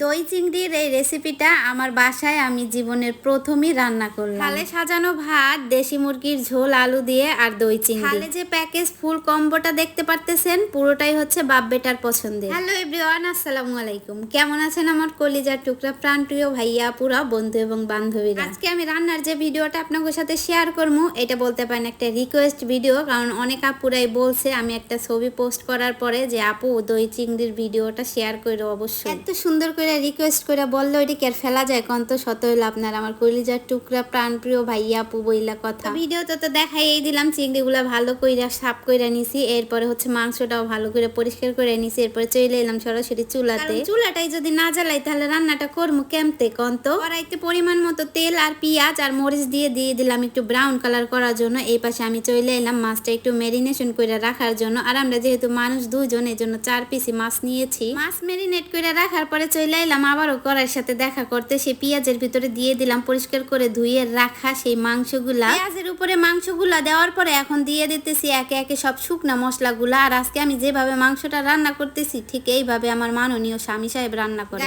দই চিংড়ির এই রেসিপিটা আমার বাসায় আমি জীবনের প্রথমই রান্না করলাম। থালে সাজানো ভাত দেশি মুরগির ঝোল আলু দিয়ে আর দই চিংড়ি থালে যে প্যাকেজ ফুল কম্বোটা দেখতে পারতেছেন পুরোটাই হচ্ছে বাপ বেটার পছন্দের। হ্যালো এভরিওয়ান আসসালামু আলাইকুম। কেমন আছেন আমার কলিজার টুকরা প্রাণপ্রিয় ভাইয়া পুরা বন্ধু এবং বান্ধবীরা? আজকে আমি রান্নার যে ভিডিওটা আপনাদের সাথে শেয়ার করব এটা বলতে পারেন একটা রিকোয়েস্ট ভিডিও কারণ অনেক আপুরাই বলছে আমি একটা ছবি পোস্ট করার পরে যে আপু দই চিংড়ির ভিডিওটা শেয়ার করে অবশ্যই। এত সুন্দর করে রিকোয়েস্ট করে বলল ওইটা কি আর ফেলা যায় কন্ত শত হইল আপনার আমার কলিজার টুকরা প্রাণপ্রিয় ভাইয়া আপু বইলা কথা। ভিডিওতে তো দেখাই দিলাম চিংড়িগুলা ভালো কইরা সাফ কইরা নিছি এরপরে হচ্ছে মাংসটাও ভালো করে পরিষ্কার করে নিছি এরপরে চলে এলাম সরাসরি চুলাতে। চুলাটাই যদি না জ্বালাই তাহলে রান্নাটা করব কেমতে কন্ত কড়াইতে পরিমাণ মতো তেল আর পেঁয়াজ আর মরিচ দিয়ে দিয়ে দিলাম একটু ব্রাউন কালার করার জন্য। এই পাশে আমি চলে এলাম মাছটা একটু মেরিনেশন করে রাখার জন্য। আর আমরা যেহেতু মানুষ দুজন এই জন্য চার পিসি মাছ নিয়েছি। মাছ মেরিনেট করে রাখার পরে চলে এলাম আবারও কড়াইয়ের সাথে দেখা করতে সেই পেঁয়াজের ভিতরে দিয়ে দিলাম, পরিষ্কার করে ধুয়ে রাখা সেই মাংসগুলা। পেঁয়াজের উপরে মাংসগুলা দেওয়ার পরে এখন দিয়ে দিতেছি একে একে সব শুকনা মশলাগুলা। আর আজকে আমি যেভাবে মাংসটা রান্না করতেছি, ঠিক এইভাবে আমার মাননীয় স্বামী সাহেব রান্না করে।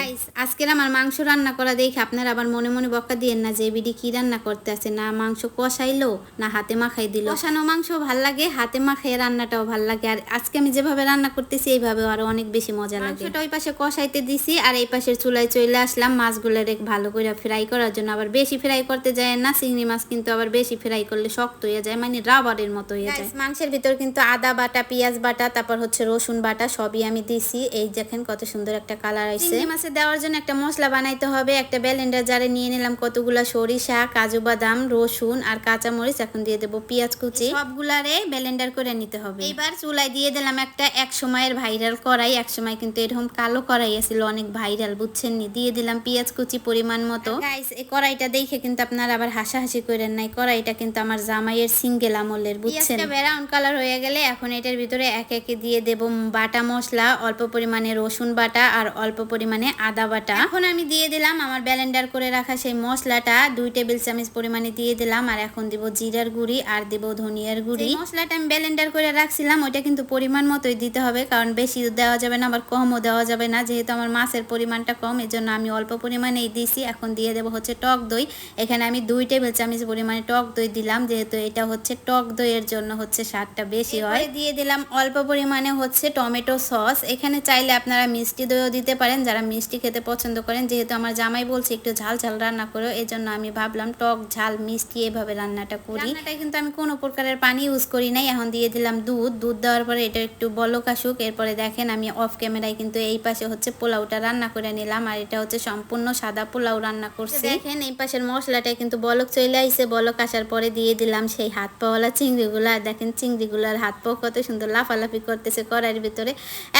আজকের আমার মাংস রান্না করা দেখে আপনারা আবার মনে মনে বকা দিয়েন না যে বিডি কি রান্না করতে আছে? না মাংস কষাইলো, না হাতে মাখাই দিল। কষানো মাংস ভালো লাগে, হাতে মাখাই রান্নাটাও ভালো লাগে। আর আজকে আমি যেভাবে রান্না করতেছি এইভাবে আরও অনেক বেশি মজা লাগে। ওই পাশে কষাইতে দিছি, আর এই পাশের চুলায় চলে আসলাম মাছগুলো রেখ ভালো করে ফ্রাই করার জন্য। আবার বেশি ফ্রাই করতে যায় না চিংড়ি মাছ কিন্তু আবার বেশি ফ্রাই করলে শক্ত হয়ে যায় মানে রাবারের মতো হয়ে যায়। মাংসের ভিতর কিন্তু আদা বাটা পেঁয়াজ বাটা তারপর হচ্ছে রসুন বাটা সবই আমি দিছি। এই দেখেন কত সুন্দর একটা কালার আছে চিংড়ি মাছে দেওয়ার জন্য একটা মশলা বানাইতে হবে একটা ব্যালেন্ডার জারে নিয়ে নিলাম কতগুলা সরিষা কাজু বাদাম রসুন আর কাঁচা মরিচ এখন দিয়ে দেবো পেঁয়াজ কুচি। সবগুলারে ব্যালেন্ডার করে নিতে হবে। এবার চুলায় দিয়ে দিলাম একটা এক সময়ের ভাইরাল কড়াই। এক সময় কিন্তু এরকম কালো কড়াই আছিল অনেক ভাইরাল বুঝছেন নি? দিয়ে দিলাম পেঁয়াজ কুচি পরিমাণ মতো। গাইস এই কড়াইটা দেখে কিন্তু আপনারা আবার হাসাহাসি করেন নাই। কড়াইটা কিন্তু আমার জামাইয়ের সিঙ্গেল আমলের বুঝছেন? ব্রাউন কালার হয়ে গেলে এখন এটার ভিতরে এক একে দিয়ে দেব বাটা মশলা অল্প পরিমাণে রসুন বাটা আর অল্প পরিমাণে আদা বাটা। এখন আমি দিয়ে দিলাম আমার ব্যালেন্ডার করে রাখা সেই মশলাটা দুই টেবিল চামচ পরিমাণে দিয়ে দিলাম আর এখন দিব জিরার গুঁড়ি আর দিব ধনিয়ার গুঁড়ি। মশলাটা আমি ব্যালেন্ডার করে রাখছিলাম ওইটা কিন্তু পরিমাণ মতোই দিতে হবে কারণ বেশি দেওয়া যাবে না আবার কমও দেওয়া যাবে না যেহেতু আমার মাছের পরিমাণটা কম এই জন্য আমি অল্প পরিমাণেই দিছি এখন দিয়ে দেবো হচ্ছে টক দই। এখানে আমি দুই টেবিল চামচ পরিমাণে টক দই দিলাম যেহেতু এটা হচ্ছে টক দইয়ের জন্য হচ্ছে স্বাদটা বেশি হয়। দিয়ে দিলাম অল্প পরিমাণে হচ্ছে টমেটো সস। এখানে চাইলে আপনারা মিষ্টি দইও দিতে পারেন যারা মিষ্টি খেতে পছন্দ করেন। যেহেতু আমার জামাই বলছে একটু ঝাল ঝাল রান্না করো এই জন্য আমি ভাবলাম টক ঝাল মিষ্টি এভাবে রান্নাটা করি। রান্নাটা কিন্তু আমি কোনো প্রকারের পানি ইউজ করি নাই এখন দিয়ে দিলাম দুধ। দুধ দেওয়ার পরে এটা একটু বলক আসুক এরপরে দেখেন আমি অফ ক্যামেরায় কিন্তু এই পাশে হচ্ছে পোলাওটা রান্না করে নিলাম আর এটা হচ্ছে সম্পূর্ণ সাদা পোলাও রান্না করছি। দেখেন এই পাশের মশলাটা কিন্তু বলক চলে আইসে বলক আসার পরে দিয়ে দিলাম সেই হাত পাওয়ালা চিংড়িগুলো। আর দেখেন চিংড়িগুলার হাত পাও কত সুন্দর লাফালাফি করতেছে কড়াইয়ের ভিতরে।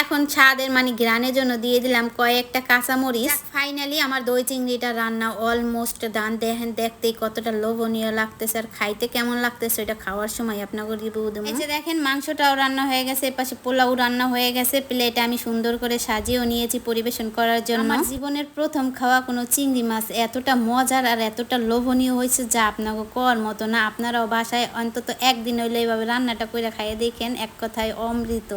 এখন ছাদের মানে গ্রানের জন্য দিয়ে দিলাম কয়েকটা কাঁচামরিচ। ফাইনালি আমার দই চিংড়িটা রান্না অলমোস্ট দান দেখেন দেখতেই কতটা লোভনীয় লাগতেছে আর খাইতে কেমন লাগতেছে এটা খাওয়ার সময় আপনাকে রিভিউ দেবো। এই যে দেখেন মাংসটাও রান্না হয়ে গেছে এপাশে পোলাও রান্না হয়ে গেছে। প্লেটে আমি সুন্দর করে সাজিয়েও নিয়েছি পরিবেশন করার জন্য আমার জীবনের প্রথম খাওয়া কোনো চিংড়ি মাছ এতটা মজার আর এতটা লোভনীয় হয়েছে যা আপনাকে কর মতো না। আপনারাও বাসায় অন্তত একদিন হইলে এইভাবে রান্নাটা করে খাইয়ে দেখেন, এক কথায় অমৃত।